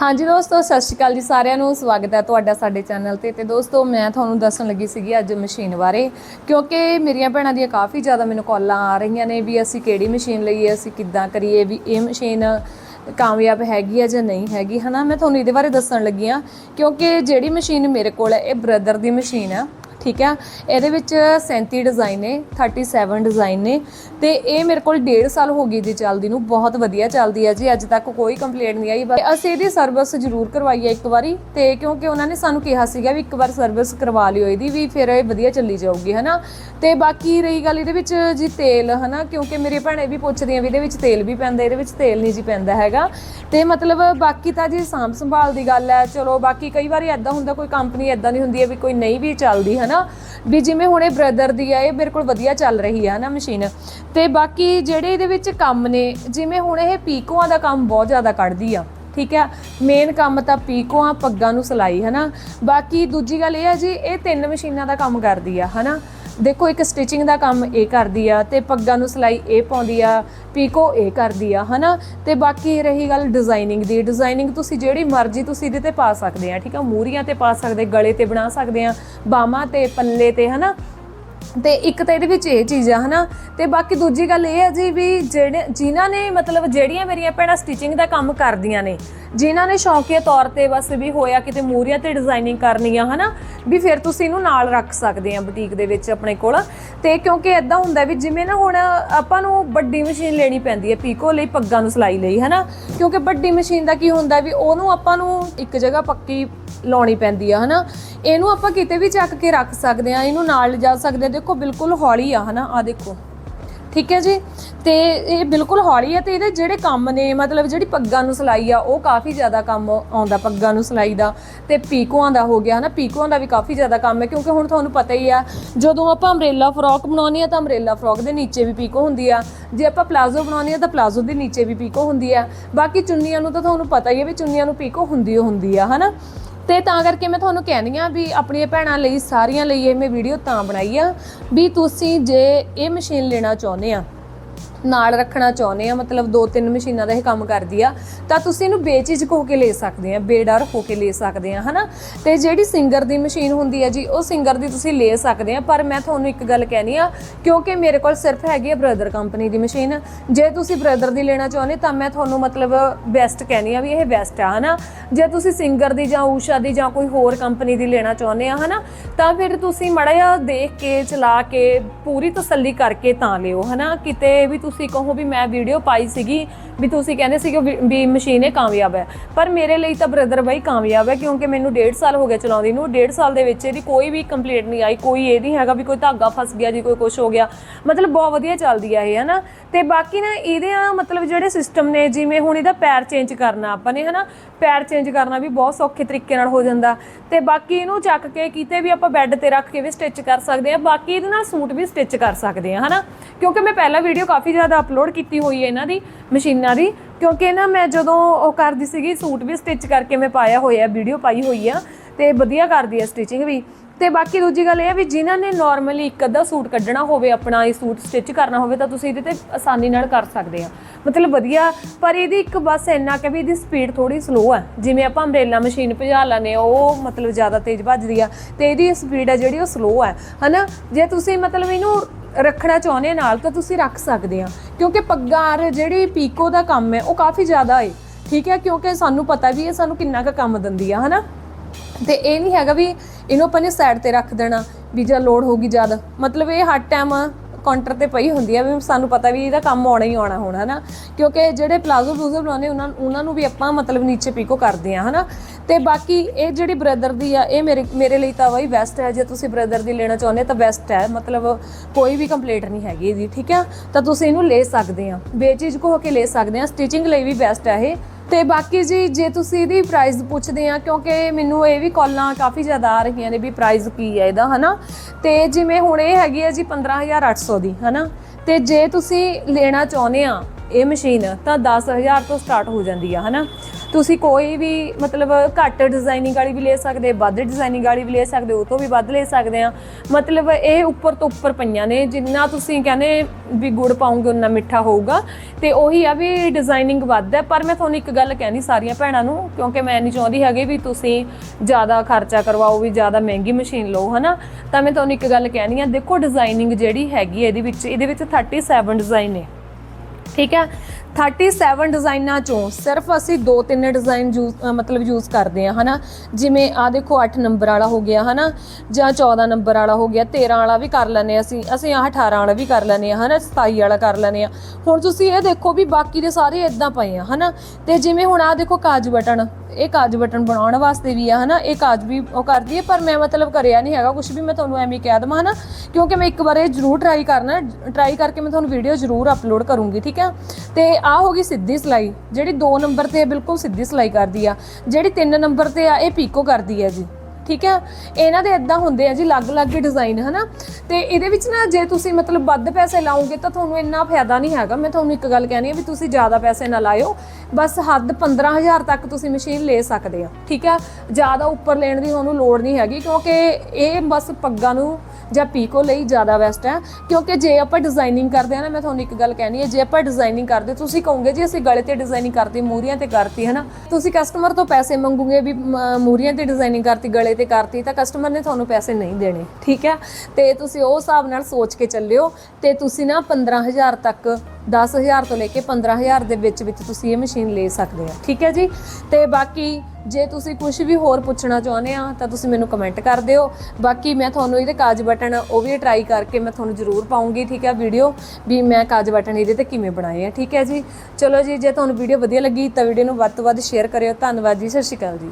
ਹਾਂਜੀ ਦੋਸਤੋ, ਸਤਿ ਸ਼੍ਰੀ ਅਕਾਲ ਜੀ ਸਾਰਿਆਂ ਨੂੰ। ਸਵਾਗਤ ਹੈ ਤੁਹਾਡਾ ਸਾਡੇ ਚੈਨਲ ਤੇ। ਤੇ ਦੋਸਤੋ, ਮੈਂ ਤੁਹਾਨੂੰ ਦੱਸਣ ਲੱਗੀ ਸੀਗੀ ਅੱਜ ਮਸ਼ੀਨ ਬਾਰੇ, ਕਿਉਂਕਿ ਮੇਰੀਆਂ ਭੈਣਾਂ ਦੀਆਂ ਕਾਫੀ ਜ਼ਿਆਦਾ ਮੈਨੂੰ ਕਾਲਾਂ ਆ ਰਹੀਆਂ ਨੇ ਵੀ ਅਸੀਂ ਕਿਹੜੀ ਮਸ਼ੀਨ ਲਈਏ, ਅਸੀਂ ਕਿੱਦਾਂ ਕਰੀਏ, ਵੀ ਇਹ ਮਸ਼ੀਨ ਕਾਮਯਾਬ ਹੈਗੀ ਆ ਜਾਂ ਨਹੀਂ ਹੈਗੀ, ਹਨਾ? ਮੈਂ ਤੁਹਾਨੂੰ ਇਹਦੇ ਬਾਰੇ ਦੱਸਣ ਲੱਗੀ ਆ, ਕਿਉਂਕਿ ਜਿਹੜੀ ਮਸ਼ੀਨ ਮੇਰੇ ਕੋਲ ਹੈ, ਇਹ ਬ੍ਰਦਰ ਦੀ ਮਸ਼ੀਨ ਆ। ਠੀਕ ਆ? ਇਹਦੇ ਵਿੱਚ 37 ਡਿਜ਼ਾਈਨ ਨੇ 37 ਡਿਜ਼ਾਈਨ ਨੇ ਤੇ ਇਹ ਮੇਰੇ ਕੋਲ 1.5 ਸਾਲ ਹੋ ਗਈ ਜੀ ਚੱਲਦੀ ਨੂੰ, ਬਹੁਤ ਵਧੀਆ ਚੱਲਦੀ ਹੈ ਜੀ, ਅੱਜ ਤੱਕ ਕੋਈ ਕੰਪਲੇਂਟ ਨਹੀਂ ਆਈ ਅਸੀਂ ਇਹਦੀ ਸਰਵਿਸ ਜ਼ਰੂਰ ਕਰਵਾਈ ਹੈ ਇੱਕ ਵਾਰੀ ਤੇ ਕਿਉਂਕਿ ਉਹਨਾਂ ਨੇ ਸਾਨੂੰ ਕਿਹਾ ਸੀਗਾ ਵੀ ਇੱਕ ਵਾਰ ਸਰਵਿਸ ਕਰਵਾ ਲਿਓ ਇਹਦੀ, ਵੀ ਫਿਰ ਇਹ ਵਧੀਆ ਚੱਲੀ ਜਾਊਗੀ, ਹਨਾ? ਤੇ ਬਾਕੀ ਰਹੀ ਗੱਲ ਇਹਦੇ ਵਿੱਚ ਜੀ ਤੇਲ, ਹਨਾ? ਕਿਉਂਕਿ ਮੇਰੇ ਭੈਣੇ ਵੀ ਪੁੱਛਦੀਆਂ ਵੀ ਇਹਦੇ ਵਿੱਚ ਤੇਲ ਵੀ ਪੈਂਦਾ, ਇਹਦੇ ਵਿੱਚ ਤੇਲ ਨਹੀਂ ਜੀ ਪੈਂਦਾ ਹੈਗਾ। ਤੇ ਮਤਲਬ ਬਾਕੀ ਤਾਂ ਜੀ ਸਾਂਭ ਸੰਭਾਲ ਦੀ ਗੱਲ ਹੈ ਚਲੋ ਬਾਕੀ ਕਈ ਵਾਰੀ ਐਦਾਂ ਹੁੰਦਾ, ਕੋਈ ਕੰਪਨੀ ਐਦਾਂ ਨਹੀਂ ਹੁੰਦੀ ਹੈ ਵੀ ਕੋਈ ਨਹੀਂ ਵੀ ਚੱਲਦੀ ਹੈ ਹਨਾ? ਵੀ ਜਿਵੇਂ ਹੁਣ ਇਹ ਬ੍ਰਦਰ ਦੀ ਆ, ਇਹ ਮੇਰੇ ਕੋਲ ਵਧੀਆ ਚੱਲ ਰਹੀ ਆ ਨਾ ਮਸ਼ੀਨ ਤੇ ਬਾਕੀ ਜਿਹੜੇ ਇਹਦੇ ਵਿੱਚ ਕੰਮ ਨੇ, ਜਿਵੇਂ ਹੁਣ ਇਹ ਪੀਕੋਆਂ ਦਾ ਕੰਮ ਬਹੁਤ ਜ਼ਿਆਦਾ ਕੱਢਦੀ ਆ, ਠੀਕ ਹੈ ਮੇਨ ਕੰਮ ਤਾਂ ਪੀਕੋਆਂ, ਪੱਗਾਂ ਨੂੰ ਸਿਲਾਈ, ਹਨਾ? ਬਾਕੀ ਦੂਜੀ ਗੱਲ ਇਹ ਆ ਜੀ, ਇਹ ਤਿੰਨ ਮਸ਼ੀਨਾਂ ਦਾ ਕੰਮ ਕਰਦੀ ਆ, ਹਨਾ? ਦੇਖੋ, ਇੱਕ ਸਟਿਚਿੰਗ ਦਾ ਕੰਮ ਇਹ ਕਰਦੀ ਆ ਤੇ ਪੱਗਾਂ ਨੂੰ ਸਿਲਾਈ ਇਹ ਪਾਉਂਦੀ ਆ, ਪੀਕੋ ਇਹ ਕਰਦੀ ਆ, ਹਨਾ? ਤੇ ਬਾਕੀ ਰਹੀ ਗੱਲ ਡਿਜ਼ਾਈਨਿੰਗ ਦੀ। ਡਿਜ਼ਾਈਨਿੰਗ ਤੁਸੀਂ ਜਿਹੜੀ ਮਰਜ਼ੀ ਤੁਸੀਂ ਇਹਦੇ ਤੇ ਪਾ ਸਕਦੇ ਆ, ਠੀਕ ਆ? ਮੂਰੀਆਂ ਤੇ ਪਾ ਸਕਦੇ, ਗਲੇ ਤੇ ਬਣਾ ਸਕਦੇ ਆ, ਬਾਹਾਂ ਤੇ, ਪੱਲੇ ਤੇ, ਹਨਾ? ਤੇ ਇੱਕ ਤਾਂ ਇਹਦੇ ਵਿੱਚ ਇਹ ਚੀਜ਼ ਆ, ਹਨਾ? ਤੇ ਬਾਕੀ ਦੂਜੀ ਗੱਲ ਇਹ ਹੈ ਜੀ ਵੀ ਜਿਹੜੇ, ਜਿਨ੍ਹਾਂ ਨੇ ਮਤਲਬ ਜਿਹੜੀਆਂ ਮੇਰੀਆਂ ਭੈਣਾਂ ਸਟਿਚਿੰਗ ਦਾ ਕੰਮ ਕਰਦੀਆਂ ਨੇ ਜਿਨ੍ਹਾਂ ਨੇ ਸ਼ੌਕੀਆ ਤੌਰ ਤੇ ਬਸ ਵੀ ਹੋਇਆ ਕਿਤੇ ਮੂਰੀਆਂ ਤੇ ਡਿਜ਼ਾਈਨਿੰਗ ਕਰਨੀ ਆ ਹਨਾ? ਵੀ ਫਿਰ ਤੁਸੀਂ ਇਹਨੂੰ ਨਾਲ ਰੱਖ ਸਕਦੇ ਆ ਬੁਟੀਕ ਦੇ ਵਿੱਚ ਆਪਣੇ ਕੋਲ। ਤੇ ਕਿਉਂਕਿ ਇਦਾਂ ਹੁੰਦਾ ਵੀ ਜਿਵੇਂ ਨਾ ਹੁਣ ਆਪਾਂ ਨੂੰ ਵੱਡੀ ਮਸ਼ੀਨ ਲੈਣੀ ਪੈਂਦੀ ਹੈ ਪੀਕੋ ਲਈ ਪੱਗਾਂ ਨੂੰ ਸਿਲਾਈ ਲਈ, ਹਨਾ? ਕਿਉਂਕਿ ਵੱਡੀ ਮਸ਼ੀਨ ਦਾ ਕੀ ਹੁੰਦਾ ਵੀ ਉਹਨੂੰ ਆਪਾਂ ਨੂੰ ਇੱਕ ਜਗ੍ਹਾ ਪੱਕੀ ਲਾਉਣੀ ਪੈਂਦੀ ਆ, ਹਨਾ? ਇਹਨੂੰ ਆਪਾਂ ਕਿਤੇ ਵੀ ਚੱਕ ਕੇ ਰੱਖ ਸਕਦੇ ਆ, ਇਹਨੂੰ ਨਾਲ ਲਿਜਾ ਸਕਦੇ ਆ। ਦੇਖੋ, ਬਿਲਕੁਲ ਹੌਲੀ ਆ, ਹਨਾ? ਆ ਦੇਖੋ। ਠੀਕ ਹੈ ਜੀ? ਤੇ ਇਹ ਬਿਲਕੁਲ ਹੌਲੀ ਹੈ ਤੇ ਇਹਦੇ ਜਿਹੜੇ ਕੰਮ ਨੇ, ਮਤਲਬ ਜਿਹੜੀ ਪੱਗਾਂ ਨੂੰ ਸਿਲਾਈ ਆ, ਉਹ ਕਾਫੀ ਜ਼ਿਆਦਾ ਕੰਮ ਆਉਂਦਾ ਪੱਗਾਂ ਨੂੰ ਸਿਲਾਈ ਦਾ। ਤੇ ਪੀਕੋਆਂ ਦਾ ਹੋ ਗਿਆ, ਹਨਾ? ਪੀਕੋਆਂ ਦਾ ਵੀ ਕਾਫੀ ਜ਼ਿਆਦਾ ਕੰਮ ਹੈ, ਕਿਉਂਕਿ ਹੁਣ ਤੁਹਾਨੂੰ ਪਤਾ ਹੀ ਆ, ਜਦੋਂ ਆਪਾਂ ਅੰਬ੍ਰੇਲਾ ਫਰੋਕ ਬਣਾਉਣੀ ਆ, ਤਾਂ ਅੰਬ੍ਰੇਲਾ ਫਰੋਕ ਦੇ ਨੀਚੇ ਵੀ ਪੀਕੋ ਹੁੰਦੀ ਆ। ਜੇ ਆਪਾਂ ਪਲਾਜ਼ੋ ਬਣਾਉਣੀ ਆ, ਤਾਂ ਪਲਾਜ਼ੋ ਦੇ ਨੀਚੇ ਵੀ ਪੀਕੋ ਹੁੰਦੀ ਆ। ਬਾਕੀ ਚੁੰਨੀਆਂ ਨੂੰ ਤਾਂ ਤੁਹਾਨੂੰ ਪਤਾ ਹੀ ਹੈ ਵੀ ਚੁੰਨੀਆਂ ਨੂੰ ਪੀਕੋ ਹੁੰਦੀ ਹੁੰਦੀ ਆ, ਹਨਾ? ਤੇ ਤਾਂ ਕਰਕੇ ਮੈਂ ਤੁਹਾਨੂੰ ਕਹਿੰਦੀ ਆ ਵੀ ਆਪਣੀਆਂ ਭੈਣਾਂ ਲਈ, ਸਾਰੀਆਂ ਲਈ ਇਹ ਮੈਂ ਵੀਡੀਓ ਤਾਂ ਬਣਾਈ ਆ ਵੀ ਤੁਸੀਂ ਜੇ ਇਹ ਮਸ਼ੀਨ ਲੈਣਾ ਚਾਹੁੰਦੇ ਆ ਨਾਲ ਰੱਖਣਾ ਚਾਹੁੰਦੇ ਆ, ਮਤਲਬ ਦੋ ਤਿੰਨ ਮਸ਼ੀਨਾਂ ਦਾ ਇਹ ਕੰਮ ਕਰਦੀ ਆ, ਤਾਂ ਤੁਸੀਂ ਇਹਨੂੰ ਬੇਚਿਜਕ ਹੋ ਕੇ ਲੈ ਸਕਦੇ ਆ, ਬੇਡਰ ਹੋ ਕੇ ਲੈ ਸਕਦੇ ਆ, ਹਨਾ? ਤੇ ਜਿਹੜੀ ਸਿੰਗਰ ਦੀ ਮਸ਼ੀਨ ਹੁੰਦੀ ਆ ਜੀ, ਉਹ ਸਿੰਗਰ ਦੀ ਤੁਸੀਂ ਲੈ ਸਕਦੇ ਆ, ਪਰ ਮੈਂ ਤੁਹਾਨੂੰ ਇੱਕ ਗੱਲ ਕਹਿਣੀ ਆ, ਕਿਉਂਕਿ ਮੇਰੇ ਕੋਲ ਸਿਰਫ ਹੈਗੀ ਆ ਬ੍ਰਦਰ ਕੰਪਨੀ ਦੀ ਮਸ਼ੀਨ, ਜੇ ਤੁਸੀਂ ਬ੍ਰਦਰ ਦੀ ਲੈਣਾ ਚਾਹੁੰਦੇ ਤਾਂ ਮੈਂ ਤੁਹਾਨੂੰ ਮਤਲਬ ਬੈਸਟ ਕਹਿਣੀ ਆ ਵੀ ਇਹ ਬੈਸਟ ਆ, ਹਨਾ? ਜੇ ਤੁਸੀਂ ਸਿੰਗਰ ਦੀ ਜਾਂ ਊਸ਼ਾ ਦੀ ਜਾਂ ਕੋਈ ਹੋਰ ਕੰਪਨੀ ਦੀ ਲੈਣਾ ਚਾਹੁੰਦੇ ਆ, ਹਨਾ, ਤਾਂ ਫਿਰ ਤੁਸੀਂ ਮੜਾ ਜਿਹਾ ਦੇਖ ਕੇ, ਚਲਾ ਕੇ, ਪੂਰੀ ਤਸੱਲੀ ਕਰਕੇ ਤਾਂ ਲਿਓ, ਹਨਾ? ਕਿਤੇ ਵੀ ਤੁਸੀਂ ਕਹੋ ਵੀ ਮੈਂ ਵੀਡੀਓ ਪਾਈ ਸੀਗੀ, ਵੀ ਤੁਸੀਂ ਕਹਿੰਦੇ ਸੀਗੇ ਵੀ- ਵੀ ਮਸ਼ੀਨ ਇਹ ਕਾਮਯਾਬ ਹੈ। ਪਰ ਮੇਰੇ ਲਈ ਤਾਂ ਬ੍ਰਦਰ ਬਾਈ ਕਾਮਯਾਬ ਹੈ, ਕਿਉਂਕਿ ਮੈਨੂੰ 1.5 ਸਾਲ ਹੋ ਗਿਆ ਚਲਾਉਂਦੀ ਨੂੰ। 1.5 ਸਾਲ ਦੇ ਵਿੱਚ ਇਹਦੀ ਕੋਈ ਵੀ ਕੰਪਲੀਟ ਨਹੀਂ ਆਈ, ਕੋਈ ਇਹ ਨਹੀਂ ਹੈਗਾ ਵੀ ਕੋਈ ਧਾਗਾ ਫਸ ਗਿਆ ਜੀ, ਕੋਈ ਕੁਝ ਹੋ ਗਿਆ। ਮਤਲਬ ਬਹੁਤ ਵਧੀਆ ਚੱਲਦੀ ਆ ਇਹ, ਹਨਾ? ਤੇ ਬਾਕੀ ਨਾ ਇਹਦੇ ਆ ਮਤਲਬ ਜਿਹੜੇ ਸਿਸਟਮ ਨੇ, ਜਿਵੇਂ ਹੁਣ ਇਹਦਾ ਪੈਰ ਚੇਂਜ ਕਰਨਾ ਆਪਾਂ ਨੇ, ਹਨਾ? ਪੈਰ ਚੇਂਜ ਕਰਨਾ ਵੀ ਬਹੁਤ ਸੌਖੇ ਤਰੀਕੇ ਨਾਲ ਹੋ ਜਾਂਦਾ। ਤੇ ਬਾਕੀ ਇਹਨੂੰ ਚੱਕ ਕੇ ਕਿਤੇ ਵੀ ਆਪਾਂ ਬੈੱਡ ਤੇ ਰੱਖ ਕੇ ਵੀ ਸਟਿਚ ਕਰ ਸਕਦੇ ਆ। ਬਾਕੀ ਇਹਦੇ ਨਾਲ ਸੂਟ ਵੀ ਸਟਿਚ ਕਰ ਸਕਦੇ ਆ, ਹਨਾ? ਕਿਉਂਕਿ ਮੈਂ ਪਹਿਲਾਂ ਵੀਡੀਓ ਕਾਫੀ ਜ਼ਿਆਦਾ ਅਪਲੋਡ ਕੀਤੀ ਹੋਈ ਹੈ ਇਹਨਾਂ ਦੀ, ਮਸ਼ੀਨਾਂ ਦੀ, ਕਿਉਂਕਿ ਨਾ ਮੈਂ ਜਦੋਂ ਉਹ ਕਰਦੀ ਸੀਗੀ ਸੂਟ ਵੀ ਸਟਿਚ ਕਰਕੇ ਮੈਂ ਪਾਇਆ ਹੋਇਆ ਵੀਡੀਓ ਪਾਈ ਹੋਈ ਆ, ਤੇ ਵਧੀਆ ਕਰਦੀ ਹੈ ਸਟਿਚਿੰਗ ਵੀ। ਤੇ ਬਾਕੀ ਦੂਜੀ ਗੱਲ ਇਹ ਹੈ ਵੀ ਜਿਨ੍ਹਾਂ ਨੇ ਨਾਰਮਲੀ ਇੱਕ ਅੱਧਾ ਸੂਟ ਕੱਢਣਾ ਹੋਵੇ, ਆਪਣਾ ਇਹ ਸੂਟ ਸਟਿਚ ਕਰਨਾ ਹੋਵੇ, ਤਾਂ ਤੁਸੀਂ ਇਹਦੇ ਤੇ ਆਸਾਨੀ ਨਾਲ ਕਰ ਸਕਦੇ ਆ। ਮਤਲਬ ਵਧੀਆ, ਪਰ ਇਹਦੀ ਇੱਕ ਬਸ ਇੰਨਾ ਕਿ ਵੀ ਇਹਦੀ ਸਪੀਡ ਥੋੜੀ ਸਲੋ ਹੈ ਜਿਵੇਂ ਆਪਾਂ ਅੰਬ੍ਰੇਲਾ ਮਸ਼ੀਨ ਭਜਾ ਲੈਂਦੇ ਆ ਉਹ ਮਤਲਬ ਜ਼ਿਆਦਾ ਤੇਜ਼ ਭੱਜਦੀ ਆ, ਤੇ ਇਹਦੀ ਸਪੀਡ ਹੈ ਜਿਹੜੀ ਉਹ ਸਲੋ ਹੈ ਹਨਾ? ਜੇ ਤੁਸੀਂ ਮਤਲਬ ਇਹਨੂੰ ਰੱਖਣਾ ਚਾਹੁੰਦੇ ਨਾਲ ਤਾਂ ਤੁਸੀਂ ਰੱਖ ਸਕਦੇ ਆ। ਕਿਉਂਕਿ ਪੱਗਾਰ ਜਿਹੜੀ ਪੀਕੋ ਦਾ ਕੰਮ ਹੈ, ਉਹ ਕਾਫੀ ਜ਼ਿਆਦਾ ਹੈ ਠੀਕ ਹੈ, ਕਿਉਂਕਿ ਸਾਨੂੰ ਪਤਾ ਵੀ ਇਹ ਸਾਨੂੰ ਕਿੰਨਾ ਕੁ ਕੰਮ ਦਿੰਦੀ ਆ, ਹਨਾ? ਤੇ ਇਹ ਨਹੀਂ ਹੈਗਾ ਵੀ ਇਹਨੂੰ ਆਪਾਂ ਨੇ ਸਾਈਡ ਤੇ ਰੱਖ ਦੇਣਾ, ਵੀ ਜੇ ਲੋਡ ਹੋਗੀ ਜ਼ਿਆਦਾ। ਮਤਲਬ ਇਹ ਹਰ ਟਾਈਮ ਕਾਊਂਟਰ ਤੇ ਪਈ ਹੁੰਦੀ ਆ ਵੀ ਸਾਨੂੰ ਪਤਾ ਵੀ ਇਹਦਾ ਕੰਮ ਆਉਣਾ ਹੀ ਆਉਣਾ ਹੁਣ, ਹਨਾ? ਕਿਉਂਕਿ ਜਿਹੜੇ ਪਲਾਜ਼ੋ ਪਲੂਜ਼ੋ ਬਣਾਉਂਦੇ, ਉਹਨਾਂ ਉਹਨਾਂ ਨੂੰ ਵੀ ਆਪਾਂ ਮਤਲਬ ਨੀਚੇ ਪੀਕੋ ਕਰਦੇ ਆ, ਹਨਾ? ਤੇ ਬਾਕੀ ਇਹ ਜਿਹੜੀ ਬ੍ਰਦਰ ਦੀ ਆ, ਇਹ ਮੇਰੇ ਮੇਰੇ ਲਈ ਤਾਂ ਵਈ ਬੈਸਟ ਹੈ ਜੇ ਤੁਸੀਂ ਬ੍ਰਦਰ ਦੀ ਲੈਣਾ ਚਾਹੁੰਦੇ ਤਾਂ ਬੈਸਟ ਹੈ ਮਤਲਬ ਕੋਈ ਵੀ ਕੰਪਲੇਂਟ ਨਹੀਂ ਹੈਗੀ ਇਹਦੀ, ਠੀਕ ਆ? ਤਾਂ ਤੁਸੀਂ ਇਹਨੂੰ ਲੈ ਸਕਦੇ ਆ ਬੇਚੀਜ਼ ਹੋ ਕੇ ਲੈ ਸਕਦੇ ਆ ਸਟਿਚਿੰਗ ਲਈ ਵੀ ਬੈਸਟ ਹੈ ਇਹ। ਤੇ ਬਾਕੀ ਜੀ, ਜੇ ਤੁਸੀਂ ਇਹਦੀ ਪ੍ਰਾਈਸ ਪੁੱਛਦੇ ਆ, ਕਿਉਂਕਿ ਮੈਨੂੰ ਇਹ ਵੀ ਕਾਲਾਂ ਕਾਫੀ ਜ਼ਿਆਦਾ ਆ ਰਹੀਆਂ ਨੇ ਵੀ ਪ੍ਰਾਈਸ ਕੀ ਹੈ ਇਹਦਾ, ਹਨਾ? ਤੇ ਜਿਵੇਂ ਹੁਣ ਇਹ ਹੈਗੀ ਹੈ ਜੀ 15800 ਦੀ, ਹਨਾ? ਤੇ ਜੇ ਤੁਸੀਂ ਲੈਣਾ ਚਾਹੁੰਦੇ ਆ ਇਹ ਮਸ਼ੀਨ, ਤਾਂ 10000 ਤੋਂ ਸਟਾਰਟ ਹੋ ਜਾਂਦੀ ਆ, ਹਨਾ? ਤੁਸੀਂ ਕੋਈ ਵੀ ਮਤਲਬ ਘੱਟ ਡਿਜ਼ਾਈਨਿੰਗ ਵਾਲੀ ਵੀ ਲੈ ਸਕਦੇ, ਵੱਧ ਡਿਜ਼ਾਈਨਿੰਗ ਵਾਲੀ ਵੀ ਲੈ ਸਕਦੇ, ਉਹ ਤੋਂ ਵੀ ਵੱਧ ਲੈ ਸਕਦੇ ਆ। ਮਤਲਬ ਇਹ ਉੱਪਰ ਤੋਂ ਉੱਪਰ ਪਈਆਂ ਨੇ, ਜਿੰਨਾ ਤੁਸੀਂ ਕਹਿੰਦੇ ਵੀ ਗੁੜ ਪਾਉਂਗੇ, ਉਨਾ ਮਿੱਠਾ ਹੋਊਗਾ। ਤੇ ਉਹੀ ਆ ਵੀ ਡਿਜ਼ਾਈਨਿੰਗ ਵੱਧ ਹੈ, ਪਰ ਮੈਂ ਤੁਹਾਨੂੰ ਇੱਕ ਗੱਲ ਕਹਿਣੀ ਸਾਰੀਆਂ ਭੈਣਾਂ ਨੂੰ, ਕਿਉਂਕਿ ਮੈਂ ਨਹੀਂ ਚਾਹੁੰਦੀ ਹੈਗੀ ਵੀ ਤੁਸੀਂ ਜ਼ਿਆਦਾ ਖਰਚਾ ਕਰਵਾਓ, ਵੀ ਜ਼ਿਆਦਾ ਮਹਿੰਗੀ ਮਸ਼ੀਨ ਲਓ, ਹਨਾ? ਤਾਂ ਮੈਂ ਤੁਹਾਨੂੰ ਇੱਕ ਗੱਲ ਕਹਿਣੀ ਆ, ਦੇਖੋ ਡਿਜ਼ਾਈਨਿੰਗ ਜਿਹੜੀ ਹੈਗੀ ਹੈ ਇਹਦੇ ਵਿੱਚ ਇਹਦੇ ਵਿੱਚ 37 ਡਿਜ਼ਾਈਨ ਨੇ। ਠੀਕ ਹੈ 37 ਡਿਜ਼ਾਈਨਾਂ ਚੋਂ ਸਿਰਫ ਅਸੀਂ ਦੋ ਤਿੰਨ ਡਿਜ਼ਾਈਨ ਮਤਲਬ ਯੂਜ਼ ਕਰਦੇ ਆ ਹਨਾ? ਜਿਵੇਂ ਆ ਦੇਖੋ 8 ਨੰਬਰ ਵਾਲਾ ਹੋ ਗਿਆ, ਹਨਾ? ਜਾਂ 14 ਨੰਬਰ ਵਾਲਾ ਹੋ ਗਿਆ 13 ਵਾਲਾ ਵੀ ਕਰ ਲੈਨੇ ਆ ਅਸੀਂ। ਅਸੀਂ ਆਹ 18 ਵਾਲਾ ਵੀ ਕਰ ਲੈਨੇ ਆ ਹਨਾ? 27 ਵਾਲਾ ਕਰ ਲੈਨੇ ਆ ਹੁਣ ਤੁਸੀਂ ਇਹ ਦੇਖੋ ਵੀ ਬਾਕੀ ਦੇ ਸਾਰੇ ਇਦਾਂ ਪਏ ਆ, ਹਨਾ? ਤੇ ਜਿਵੇਂ ਹੁਣ ਆ ਦੇਖੋ ਕਾਜੂ ਬਟਨ, ਇਹ ਕਾਜ ਬਟਨ ਬਣਾਉਣ ਵਾਸਤੇ ਵੀ ਆ, ਹਨਾ? ਇਹ ਕਾਜ ਵੀ ਉਹ ਕਰਦੀ ਹੈ ਪਰ ਮੈਂ ਮਤਲਬ ਕਰਿਆ ਨਹੀਂ ਹੈਗਾ ਕੁਝ ਵੀ, ਮੈਂ ਤੁਹਾਨੂੰ ਐਵੇਂ ਹੀ ਕਹਿ ਦਵਾਂ, ਹਨਾ? ਕਿਉਂਕਿ ਮੈਂ ਇੱਕ ਵਾਰ ਇਹ ਜ਼ਰੂਰ ਟਰਾਈ ਕਰਨਾ ਟਰਾਈ ਕਰਕੇ ਮੈਂ ਤੁਹਾਨੂੰ ਵੀਡੀਓ ਜ਼ਰੂਰ ਅਪਲੋਡ ਕਰੂੰਗੀ, ਠੀਕ ਹੈ ਤੇ ਆ ਹੋ ਗਈ ਸਿੱਧੀ ਸਲਾਈ, ਜਿਹੜੀ 2 ਨੰਬਰ ਤੇ ਬਿਲਕੁਲ ਸਿੱਧੀ ਸਲਾਈ ਕਰਦੀ ਆ, ਜਿਹੜੀ 3 ਨੰਬਰ ਤੇ ਆ, ਇਹ ਪੀਕੋ ਕਰਦੀ ਆ ਜੀ। ਠੀਕ ਹੈ? ਇਹਨਾਂ ਦੇ ਇਦਾਂ ਹੁੰਦੇ ਆ ਜੀ, ਅਲੱਗ-ਅਲੱਗ ਡਿਜ਼ਾਈਨ ਹਨਾ? ਤੇ ਇਹਦੇ ਵਿੱਚ ਨਾ ਜੇ ਤੁਸੀਂ ਮਤਲਬ ਵੱਧ ਪੈਸੇ ਲਾਓਗੇ ਤਾਂ ਤੁਹਾਨੂੰ ਇੰਨਾ ਫਾਇਦਾ ਨਹੀਂ ਹੈਗਾ। ਮੈਂ ਤੁਹਾਨੂੰ ਇੱਕ ਗੱਲ ਕਹਿਣੀ ਹੈ ਵੀ ਤੁਸੀਂ ਜ਼ਿਆਦਾ ਪੈਸੇ ਨਾ ਲਾਇਓ। ਬਸ ਹੱਦ 15000 ਤੱਕ ਤੁਸੀਂ ਮਸ਼ੀਨ ਲੈ ਸਕਦੇ ਆ, ਠੀਕ ਹੈ ਜ਼ਿਆਦਾ ਉੱਪਰ ਲੈਣ ਦੀ ਤੁਹਾਨੂੰ ਲੋੜ ਨਹੀਂ ਹੈਗੀ, ਕਿਉਂਕਿ ਇਹ ਬਸ ਪੱਗਾਂ ਨੂੰ ਜਾਂ ਪੀਕੋ ਲਈ ਜ਼ਿਆਦਾ ਬੈਸਟ ਹੈ ਕਿਉਂਕਿ ਜੇ ਆਪਾਂ ਡਿਜ਼ਾਈਨਿੰਗ ਕਰਦੇ ਆ ਨਾ, ਮੈਂ ਤੁਹਾਨੂੰ ਇੱਕ ਗੱਲ ਕਹਿਣੀ ਹੈ ਜੇ ਆਪਾਂ ਡਿਜ਼ਾਈਨਿੰਗ ਕਰਦੇ, ਤੁਸੀਂ ਕਹੋਗੇ ਜੀ ਅਸੀਂ ਗਲੇ ਤੇ ਡਿਜ਼ਾਈਨਿੰਗ ਕਰਤੀ ਮੂਰੀਆਂ ਤੇ ਕਰਤੀ ਹੈ ਨਾ ਤੁਸੀਂ ਕਸਟਮਰ ਤੋਂ ਪੈਸੇ ਮੰਗੋਗੇ ਵੀ, ਮ- ਮੂਰੀਆਂ ਤੇ ਡਿਜ਼ਾਈਨਿੰਗ ਕਰਤੀ, ਗਲੇ ਤੇ ਕਰਤੀ ਤਾਂ ਕਸਟਮਰ ਨੇ ਤੁਹਾਨੂੰ ਪੈਸੇ ਨਹੀਂ ਦੇਣੇ, ਠੀਕ ਹੈ? ਤੇ ਤੁਸੀਂ ਉਹ ਹਿਸਾਬ ਨਾਲ ਸੋਚ ਕੇ ਚੱਲਿਓ ਤੇ ਤੁਸੀਂ ਨਾ 15000 ਤੱਕ 10000 ਤੋਂ ਲੈ ਕੇ 15000 ਦੇ ਵਿੱਚ ਵਿੱਚ ਤੁਸੀਂ ਇਹ ਮਸ਼ੀਨ ਲੈ ਸਕਦੇ ਆ, ਠੀਕ ਹੈ ਜੀ? ਤੇ ਬਾਕੀ ਜੇ ਤੁਸੀਂ ਕੁਝ ਵੀ ਹੋਰ ਪੁੱਛਣਾ ਚਾਹੁੰਦੇ ਆ, ਤਾਂ ਤੁਸੀਂ ਮੈਨੂੰ ਕਮੈਂਟ ਕਰ ਦਿਓ। ਬਾਕੀ ਮੈਂ ਤੁਹਾਨੂੰ ਇਹਦੇ ਕਾਜ ਬਟਨ ਉਹ ਵੀ ਟਰਾਈ ਕਰਕੇ ਮੈਂ ਤੁਹਾਨੂੰ ਜ਼ਰੂਰ ਪਾਉਂਗੀ, ਠੀਕ ਹੈ ਵੀਡੀਓ ਵੀ ਮੈਂ ਕਾਜ ਬਟਨ ਇਹਦੇ ਤੇ ਕਿਵੇਂ ਬਣਾਏ ਆ, ਠੀਕ ਹੈ ਜੀ? ਚਲੋ ਜੀ, ਜੇ ਤੁਹਾਨੂੰ ਵੀਡੀਓ ਵਧੀਆ ਲੱਗੀ ਤਾਂ ਵੀਡੀਓ ਨੂੰ ਵੱਧ ਤੋਂ ਵੱਧ ਸ਼ੇਅਰ ਕਰਿਓ। ਧੰਨਵਾਦ ਜੀ, ਸਤਿ ਸ਼੍ਰੀ ਅਕਾਲ ਜੀ।